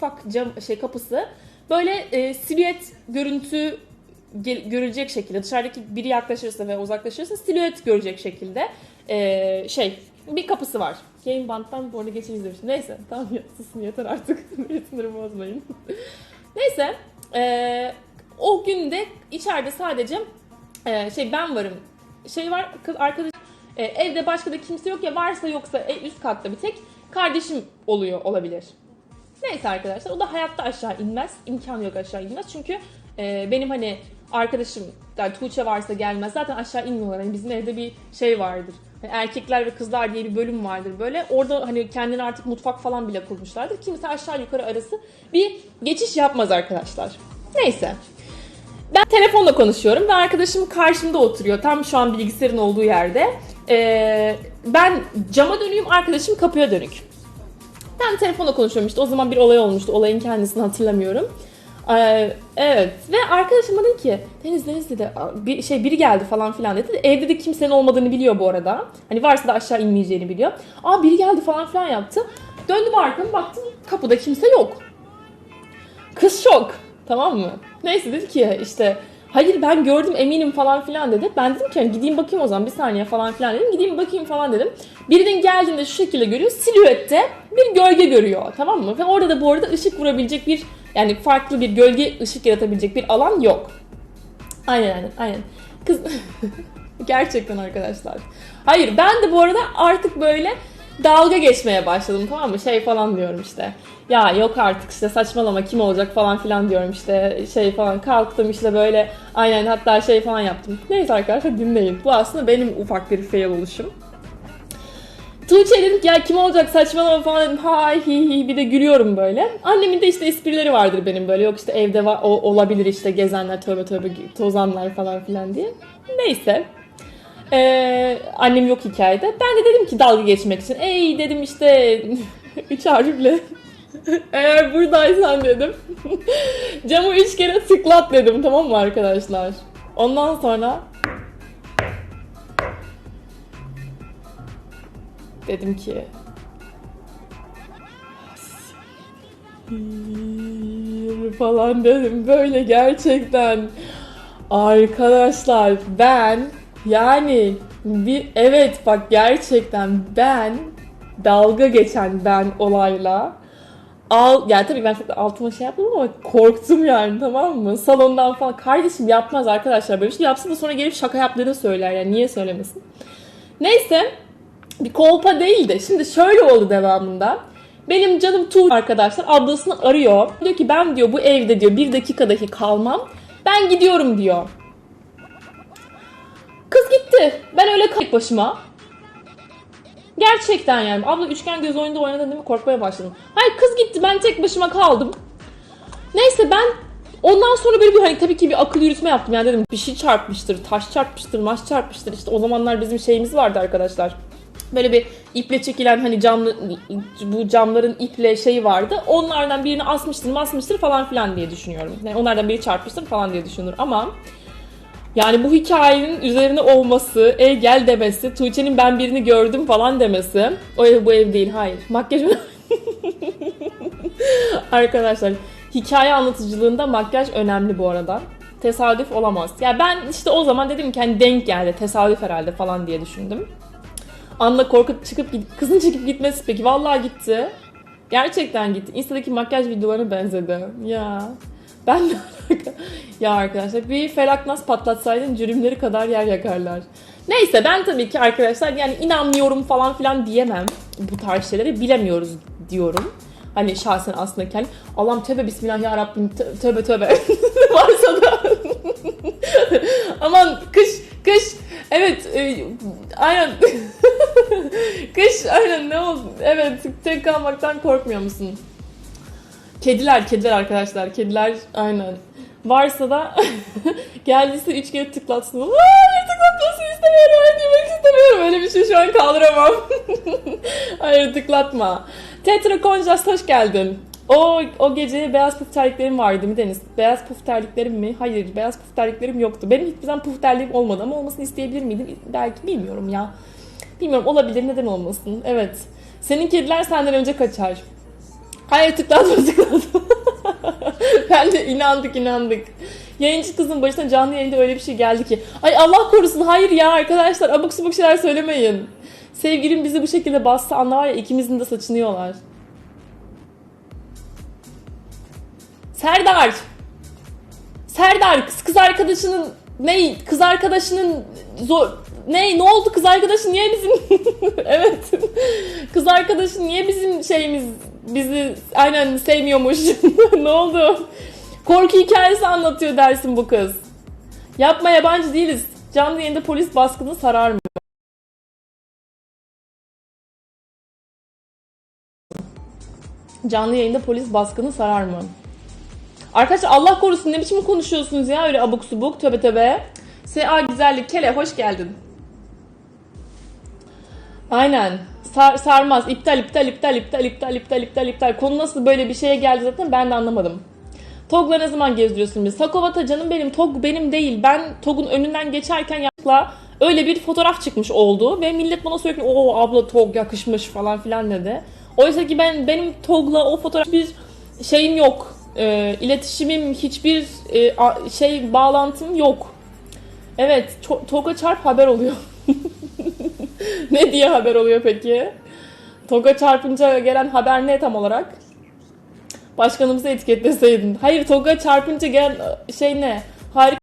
ufak cam şey kapısı böyle e, silüet görüntü görülecek şekilde dışarıdaki biri yaklaşırsa ve uzaklaşırsa silüet görecek şekilde e, şey bir kapısı var. Game Band'dan bu arada geçen izlemiştim. Neyse tamam ya, susun yeter artık. Ritimleri bozmayın. Neyse e, o günde içeride sadece e, şey ben varım. Şey var kız arkadaş e, evde başka da kimse yok ya varsa yoksa e, üst katta bir tek kardeşim oluyor olabilir. Neyse arkadaşlar o da hayatta aşağı inmez. İmkanı yok aşağı inmez. Çünkü e, benim hani arkadaşım yani Tuğçe varsa gelmez. Zaten aşağı inmiyorlar. Hani bizim evde bir şey vardır. Hani erkekler ve kızlar diye bir bölüm vardır böyle. Orada hani kendine artık mutfak falan bile kurmuşlardır. Kimse aşağı yukarı arası bir geçiş yapmaz arkadaşlar. Neyse. Ben telefonla konuşuyorum ve arkadaşım karşımda oturuyor. Tam şu an bilgisayarın olduğu yerde. Ee, ben cama dönüyüm, arkadaşım kapıya dönük. Ben telefonla konuşuyorum işte. O zaman bir olay olmuştu. Olayın kendisini hatırlamıyorum. Ee, evet ve arkadaşım bana dedi ki Deniz Deniz dedi bir şey biri geldi falan filan dedi. Evde de kimsenin olmadığını biliyor bu arada. Hani varsa da aşağı inmeyeceğini biliyor. Aa biri geldi falan filan yaptı. Döndüm arkamı baktım kapıda kimse yok. Kız şok. Tamam mı? Neyse dedi ki işte hayır ben gördüm eminim falan filan dedi. Ben dedim ki hani gideyim bakayım o zaman bir saniye falan filan dedim. Gideyim bakayım falan dedim. Birinin geldiğinde şu şekilde görüyor. Silüette bir gölge görüyor. Tamam mı? Ve orada da bu arada ışık vurabilecek bir yani farklı bir gölge ışık yaratabilecek bir alan yok. Aynen aynen aynen. Kız gerçekten arkadaşlar. Hayır ben de bu arada artık böyle dalga geçmeye başladım tamam mı? Şey falan diyorum işte. Ya yok artık işte saçmalama kim olacak falan filan diyorum işte şey falan kalktım işte böyle aynen hatta şey falan yaptım. Neyse arkadaşlar dinleyin. Bu aslında benim ufak bir fail oluşum. Tuğçe dedim ki ya kim olacak saçmalama falan dedim. Hay hi hi bir de gülüyorum böyle. Annemin de işte esprileri vardır benim böyle. Yok işte evde var, o, olabilir işte gezenler tövbe tövbe tozanlar falan filan diye. Neyse. Ee, annem yok hikayede. Ben de dedim ki dalga geçmek için. Ey dedim işte üç harfle. Eğer buradaysan dedim. Camı üç kere tıklat dedim tamam mı arkadaşlar? Ondan sonra dedim ki falan dedim böyle gerçekten arkadaşlar ben yani bir evet bak gerçekten ben dalga geçen ben olayla al yani tabii ben çok altıma şey yapmadım ama korktum yani tamam mı? Salondan falan kardeşim yapmaz arkadaşlar böyle şey yapsın da sonra gelip şaka yaptığını söyler yani niye söylemesin? Neyse bir kolpa değil de şimdi şöyle oldu devamında. Benim canım Tuğ arkadaşlar ablasını arıyor. Diyor ki ben diyor bu evde diyor bir dakika dahi kalmam. Ben gidiyorum diyor. Kız gitti. Ben öyle tek başıma. Gerçekten yani. Abla üçgen göz oyunda oynadın değil mi? Korkmaya başladım. Hayır kız gitti. Ben tek başıma kaldım. Neyse ben ondan sonra böyle bir hani tabii ki bir akıl yürütme yaptım. Yani dedim bir şey çarpmıştır, taş çarpmıştır, maş çarpmıştır. İşte o zamanlar bizim şeyimiz vardı arkadaşlar. Böyle bir iple çekilen hani camlı bu camların iple şeyi vardı. Onlardan birini asmıştır, asmıştır falan filan diye düşünüyorum. Yani onlardan biri çarpmıştır falan diye düşünür ama yani bu hikayenin üzerine olması, ey gel demesi, Tuğçe'nin ben birini gördüm falan demesi. O ev bu ev değil, hayır. Makyaj Arkadaşlar hikaye anlatıcılığında makyaj önemli bu arada. Tesadüf olamaz. Ya ben işte o zaman dedim ki hani denk geldi, tesadüf herhalde falan diye düşündüm. Anla korkup çıkıp kızın çıkıp gitmesi peki vallahi gitti. Gerçekten gitti. Insta'daki makyaj videolarına benzedi. Ya. Ben de ya arkadaşlar bir felaknas patlatsaydın cürümleri kadar yer yakarlar. Neyse ben tabii ki arkadaşlar yani inanmıyorum falan filan diyemem. Bu tarz şeyleri bilemiyoruz diyorum. Hani şahsen aslında kendi Allah'ım tövbe bismillah ya tövbe tövbe varsa da aman kış kış evet e, aynen kış aynen ne oldu evet tek kalmaktan korkmuyor musun? Kediler, kediler arkadaşlar. Kediler aynen. Varsa da geldiyse üç kere tıklatsın. Hayır tıklatmasını istemiyorum. Hayır duymak istemiyorum. Öyle bir şey şu an kaldıramam. Hayır tıklatma. Tetra Conjas hoş geldin. O, o gece beyaz puf terliklerim vardı mi Deniz? Beyaz puf terliklerim mi? Hayır beyaz puf terliklerim yoktu. Benim hiçbir zaman puf terliğim olmadı ama olmasını isteyebilir miydim? Belki bilmiyorum ya. Bilmiyorum olabilir neden olmasın. Evet. Senin kediler senden önce kaçar. Hayır tıkladım tıkladım. ben de inandık inandık. Yayıncı kızın başına canlı yayında öyle bir şey geldi ki. Ay Allah korusun hayır ya arkadaşlar abuk subuk şeyler söylemeyin. Sevgilim bizi bu şekilde bastı anla var ya ikimizin de saçını yiyorlar. Serdar. Serdar kız, kız arkadaşının ne kız arkadaşının zor ne ne oldu kız arkadaşı niye bizim evet kız arkadaşı niye bizim şeyimiz bizi aynen sevmiyormuş ne oldu korku hikayesi anlatıyor dersin bu kız yapma yabancı değiliz canlı yayında polis baskını sarar mı canlı yayında polis baskını sarar mı Arkadaşlar Allah korusun ne biçim konuşuyorsunuz ya öyle abuk subuk töbe töbe. S.A. Güzellik Kele hoş geldin. Aynen. Sar, sarmaz. İptal iptal iptal iptal iptal iptal iptal iptal. Konu nasıl böyle bir şeye geldi zaten ben de anlamadım. Tog'la ne zaman gezdiriyorsun biz? Sakovata canım benim. Tog benim değil. Ben Tog'un önünden geçerken yakla öyle bir fotoğraf çıkmış oldu. Ve millet bana sürekli o abla Tog yakışmış falan filan dedi. Oysa ki ben benim Tog'la o fotoğraf bir şeyim yok. E, iletişimim hiçbir e, a- şey bağlantım yok. Evet, Toga çarp haber oluyor. ne diye haber oluyor peki? Toga çarpınca gelen haber ne tam olarak? Başkanımızı etiketleseydin. Hayır Toga çarpınca gelen e, şey ne? Harika